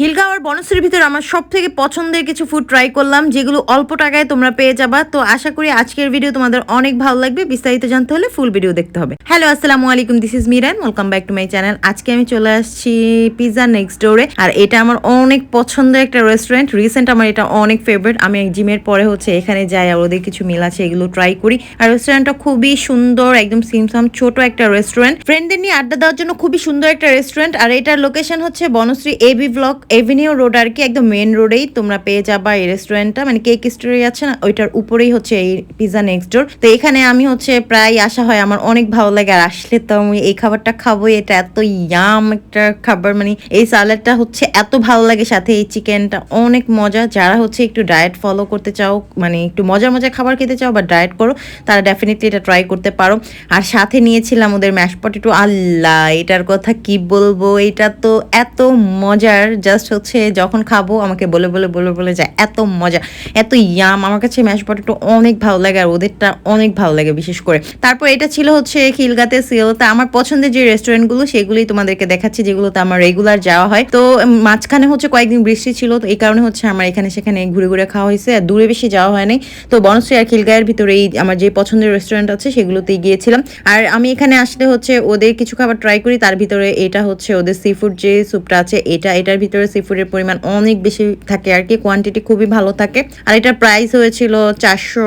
খিলগাঁও আর বনশ্রীর ভিতরে আমার সব থেকে পছন্দের কিছু ফুড ট্রাই করলাম, যেগুলো অল্প টাকায় তোমরা পেয়ে যাবা। তো আশা করি আজকের ভিডিও তোমাদের অনেক ভালো লাগবে। বিস্তারিত জানতে হলে ফুল ভিডিও দেখতে হবে। হ্যালো আসসালামু আলাইকুম this is Miran welcome back to my channel আজকে আমি চলে আসছি পিজা নেক্সট ডোরে আর এটা আমার অনেক পছন্দের একটা রেস্টুরেন্ট রিসেন্ট আমার এটা অনেক ফেভারিট আমি জিমের পরে হচ্ছে এখানে যাই আর ওদের কিছু মিল আছে, এগুলো ট্রাই করি। আর রেস্টুরেন্টটা খুবই সুন্দর, একদম সিমসাম ছোট একটা রেস্টুরেন্ট ফ্রেন্ডদের নিয়ে আড্ডা দেওয়ার জন্য খুবই সুন্দর একটা রেস্টুরেন্ট আর এটার লোকেশন হচ্ছে Banasree AB block avenue road আর কি, একদম মেন রোডেই তোমরা পেয়ে যাবা এই রেস্টুরেন্টটা মানে কেক স্টোরি আছে না, ওইটার উপরেই হচ্ছে এই পিজা নেক্সট ডোর তো এখানে আমি হচ্ছে প্রায় আসা হয় আমার অনেক ভালো লাগে। আর আসলে তো আমি এই খাবারটা খাব এটা এত ইয়াম একটা খাবার। মানে এই স্যালাডটা হচ্ছে এত ভালো লাগে সাথে এই চিকেনটা অনেক মজা। যারা হচ্ছে একটু ডায়েট ফলো করতে চাও মানে একটু মজা মজা খাবার খেতে চাও বা ডায়েট করো, তারা ডেফিনেটলি এটা ট্রাই করতে পারো। আর সাথে নিয়েছিলাম ওদের ম্যাশ পটেটো আল্লাহ, এটার কথা কি বলব? এটা তো এত মজার। জাস্ট হচ্ছে যখন খাব আমাকে বলে বলে বলে বলে যায় এত মজা, এত ইয়াম আমার কাছে ম্যাশ পটেটো অনেক ভালো লাগে আর ওদেরটা অনেক ভালো লাগে বিশেষ করে। তারপর এটা ছিল হচ্ছে খিলগাতে সিল তা আমার পছন্দের যে রেস্টুরেন্টগুলো সেগুলোই তোমাদেরকে দেখাচ্ছি যেগুলোতে আমার রেগুলার যাওয়া হয়। তো মাঝখানে হচ্ছে কয়েকদিন বৃষ্টি ছিল, তো এই কারণে হচ্ছে আমার এখানে সেখানে ঘুরে ঘুরে খাওয়া হয়েছে। আর দূরে বেশি যাওয়া হয়নি। তো বনশ্রী আর খিলগায়ের ভিতরে এই আমার যে পছন্দের রেস্টুরেন্ট আছে, সেগুলোতেই গিয়েছিলাম। আর আমি এখানে আসলে হচ্ছে ওদের কিছু খাবার ট্রাই করি। তার ভিতরে এটা হচ্ছে ওদের সি ফুড যে স্যুপটা আছে, এটা, এটার ভিতরে সি ফুডের পরিমাণ অনেক বেশি থাকে আর কি কোয়ান্টিটি খুবই ভালো থাকে। আর এটার প্রাইস হয়েছিল চারশো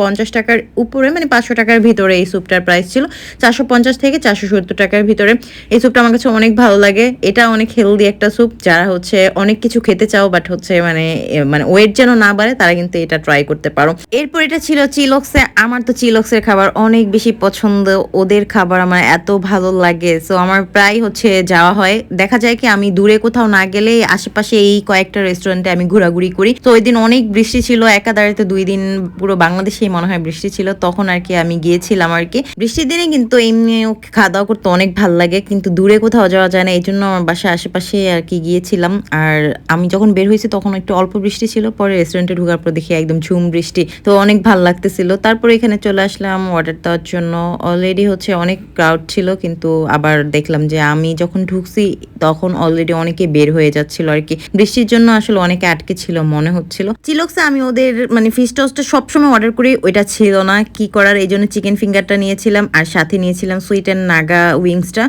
পঞ্চাশ টাকার উপরে মানে পাঁচশো টাকার ভিতরে এই স্যুপটার প্রাইস ছিল। চারশো পঞ্চাশ থেকে চারশো সত্তর টাকার ভিতরে। এই স্যুপটা আমার কাছে অনেক ভালো লাগে। এটা অনেক হেলদি একটা স্যুপ যারা হচ্ছে অনেক কিছু খেতে চাও বাট হচ্ছে মানে মানে ওয়েট যেন না বাড়ে, তারা কিন্তু এটা ট্রাই করতে পারো। এরপর এটা ছিল চিলক্সে। আমার তো চিলক্সের খাবার অনেক বেশি পছন্দ। ওদের খাবার আমার এত ভালো লাগে। সো আমার প্রায় হচ্ছে যাওয়া হয়। দেখা যায় কি আমি দূরে কোথাও না গেলে আশেপাশে এই কয়েকটা রেস্টুরেন্টে আমি ঘোরাঘুরি করি। তো ওই দিন অনেক বৃষ্টি ছিল, একা দাঁড়াতে দুই দিন পুরো বাংলাদেশেই মনে হয় বৃষ্টি ছিল। তখন আর কি আমি গিয়েছিলাম আর কি। বৃষ্টির দিনে কিন্তু এমনি খাওয়া দাওয়া করতে অনেক ভালো লাগে, কিন্তু দূরে কোথাও যাওয়া যায় না। এই জন্য আমার বাসার আশেপাশে আর কি গিয়েছিলাম। আর আমি যখন বের হয়েছি তখন একটু অল্প বৃষ্টি ছিল, পরে রেস্টুরেন্টে ঢোকার পর দেখি একদম ঝুম বৃষ্টি। তো অনেক ভালো লাগতেছিল। তারপরে এখানে চলে আসলাম অর্ডার দেওয়ার জন্য। অলরেডি হচ্ছে অনেক ক্রাউড ছিল, কিন্তু আবার দেখলাম যে আমি যখন ঢুকছি তখন অলরেডি অনেকে বের হয়ে যাচ্ছিল আর কি। বৃষ্টির জন্য আসলে অনেকে আটকে ছিল মনে হচ্ছিল। চিলক্সে আমি ওদের মানে ফিশ টসটা সবসময় অর্ডার করি, ওইটা ছিল না। কি করার? এই জন্য চিকেন ফিঙ্গারটা নিয়েছিলাম আর সাথে নিয়েছিলাম সুইট অ্যান্ড নাগা উইংসটা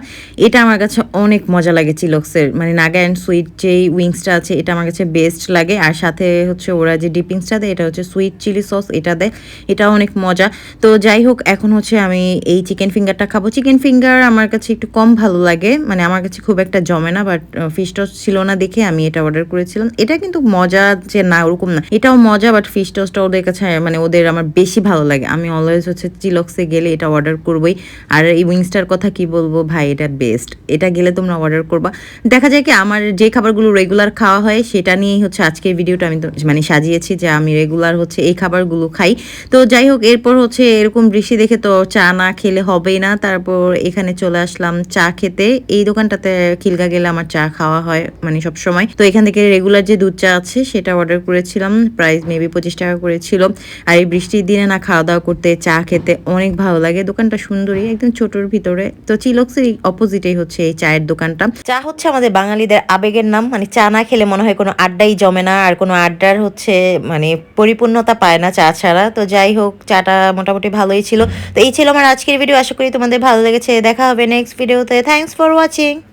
এটা আমার কাছে অনেক মজা লাগে চিলক্সের মানে নাগা অ্যান্ড সুইট যেই উইংসটা আছে, এটা আমার কাছে বেস্ট লাগে। আর সাথে হচ্ছে ওরা যে ডিপিংসটা দেয়, এটা হচ্ছে সুইট চিলি সস এটা দেয়। এটাও অনেক মজা। তো যাই হোক, এখন হচ্ছে আমি এই চিকেন ফিঙ্গারটা খাব। চিকেন ফিঙ্গার আমার কাছে একটু কম ভালো লাগে। মানে আমার কাছে খুব একটা জমে না বাট ফিশ টস ছিল না দেখে আমি এটা অর্ডার করেছিলাম। এটা কিন্তু মজা যে না, ওরকম না। এটাও মজা বাট ফিশ টসটা ওদের কাছে মানে ওদের আমার বেশি ভালো লাগে। আমি অলওয়েজ হচ্ছে চিলক্সে গেলে এটা অর্ডার করবোই। আর এই উইংসটার কথা কি বলব ভাই, এটা বেস্ট এটা গেলে তোমরা অর্ডার করবা। দেখা যায় কি, আমার যে খাবারগুলো রেগুলার খাওয়া হয়, সেটা নিয়েই হচ্ছে আজকের ভিডিওটা আমি মানে সাজিয়েছি যে আমি রেগুলার হচ্ছে এই খাবারগুলো খাই। তো যাই হোক, এরপর হচ্ছে এরকম বৃষ্টি দেখে তো চা না খেলে হবেই না। তারপর এখানে চলে আসলাম চা খেতে। এই দোকানটাতে খিলগা গেলে আমার চা খাওয়া হয় মানে সব সময় তো এখান থেকে রেগুলার যে দুধ চা আছে, সেটা অর্ডার করেছিলাম। প্রাইস মেবি পঁচিশ টাকা করেছিল। আর এই বৃষ্টির দিনে না খাওয়া দাওয়া করতে, চা খেতে অনেক ভালো লাগে। দোকানটা সুন্দরী একদম ছোটর ভিতরে। তো চিলক্সের অপোজিটেই হচ্ছে এই চায়ের দোকানটা। চা হচ্ছে আমাদের বাঙালিদের আবেগের নাম। মানে চা না খেলে মনে হয় কোনো আড্ডাই জমে না। আর কোনো আড্ডার হচ্ছে মানে পরিপূর্ণতা পায় না চা ছাড়া। তো যাই হোক, চাটা মোটামুটি ভালোই ছিল। তো এই ছিল আমার আজকের ভিডিও আশা করি তোমাদের ভালো লেগেছে। দেখা হবে নেক্সট ভিডিওতে থ্যাংকস ফর ওয়াচিং